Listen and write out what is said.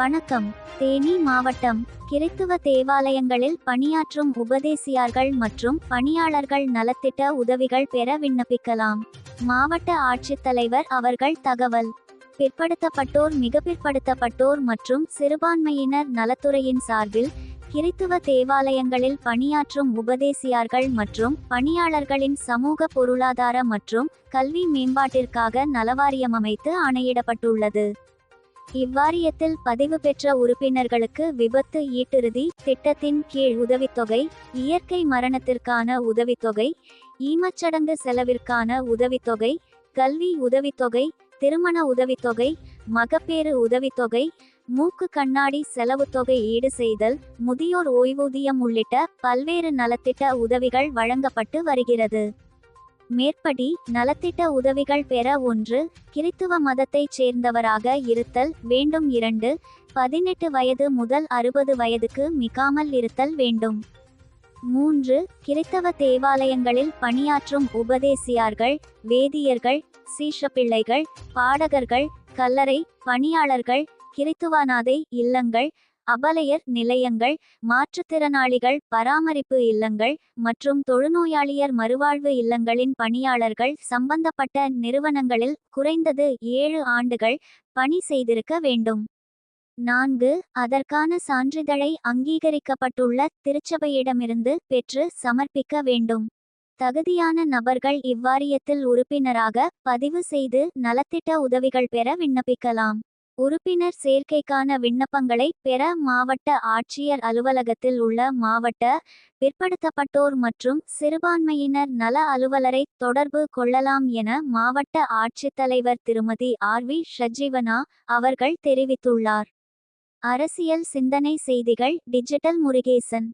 வணக்கம். தேனி மாவட்டம் கிறித்துவ தேவாலயங்களில் பணியாற்றும் உபதேசியார்கள் மற்றும் பணியாளர்கள் நலத்திட்ட உதவிகள் பெற விண்ணப்பிக்கலாம். மாவட்ட ஆட்சித்தலைவர் அவர்கள் தகவல். பிற்படுத்தப்பட்டோர் மிக பிற்படுத்தப்பட்டோர் மற்றும் சிறுபான்மையினர் நலத்துறையின் சார்பில் கிறித்துவ தேவாலயங்களில் பணியாற்றும் உபதேசியார்கள் மற்றும் பணியாளர்களின் சமூக பொருளாதார மற்றும் கல்வி மேம்பாட்டிற்காக நலவாரியம் அமைத்து ஆணையிடப்பட்டுள்ளது. இவ்வாரியத்தில் பதிவு பெற்ற உறுப்பினர்களுக்கு விபத்து ஈட்டுறுதி திட்டத்தின் கீழ் உதவித்தொகை இயற்கை மரணத்திற்கான உதவித்தொகை ஈமச்சடங்கு செலவிற்கான உதவித்தொகை கல்வி உதவித்தொகை திருமண உதவித்தொகை மகப்பேறு உதவித்தொகை மூக்கு கண்ணாடி செலவுத்தொகை ஈடு செய்தல் முதியோர் ஓய்வூதியம் உள்ளிட்ட பல்வேறு நலத்திட்ட உதவிகள் வழங்கப்பட்டு வருகிறது. மேற்படி நலத்திட்ட உதவிகள் பெற ஒன்று கிறித்துவ மதத்தைச் சேர்ந்தவராக இருத்தல் வேண்டும். இரண்டு பதினெட்டு வயது முதல் அறுபது வயதுக்கு மிகாமல் இருத்தல் வேண்டும். மூன்று கிறித்தவ தேவாலயங்களில் பணியாற்றும் உபதேசியார்கள் வேதியர்கள் சீஷப்பிள்ளைகள் பாடகர்கள் கல்லறை பணியாளர்கள் கிறித்துவநாதை இல்லங்கள் அபலையர் நிலையங்கள் மாற்றுத்திறனாளிகள் பராமரிப்பு இல்லங்கள் மற்றும் தொழுநோயாளியர் மறுவாழ்வு இல்லங்களின் பணியாளர்கள் சம்பந்தப்பட்ட நிறுவனங்களில் குறைந்தது ஏழு ஆண்டுகள் பணி செய்திருக்க வேண்டும். நான்கு அதற்கான சான்றிதழை அங்கீகரிக்கப்பட்டுள்ள திருச்சபையிடமிருந்து பெற்று சமர்ப்பிக்க வேண்டும். தகுதியான நபர்கள் இவ்வாரியத்தில் உறுப்பினராக பதிவு செய்து நலத்திட்ட உதவிகள் பெற விண்ணப்பிக்கலாம். உறுப்பினர் சேர்க்கைக்கான விண்ணப்பங்களை பெற மாவட்ட ஆட்சியர் அலுவலகத்தில் உள்ள மாவட்ட பிற்படுத்தப்பட்டோர் மற்றும் சிறுபான்மையினர் நல அலுவலரை தொடர்பு கொள்ளலாம் என மாவட்ட ஆட்சித்தலைவர் திருமதி ஆர் வி ஷஜீவனா அவர்கள் தெரிவித்துள்ளார். அரசியல் சிந்தனை செய்திகள் டிஜிட்டல் முருகேசன்.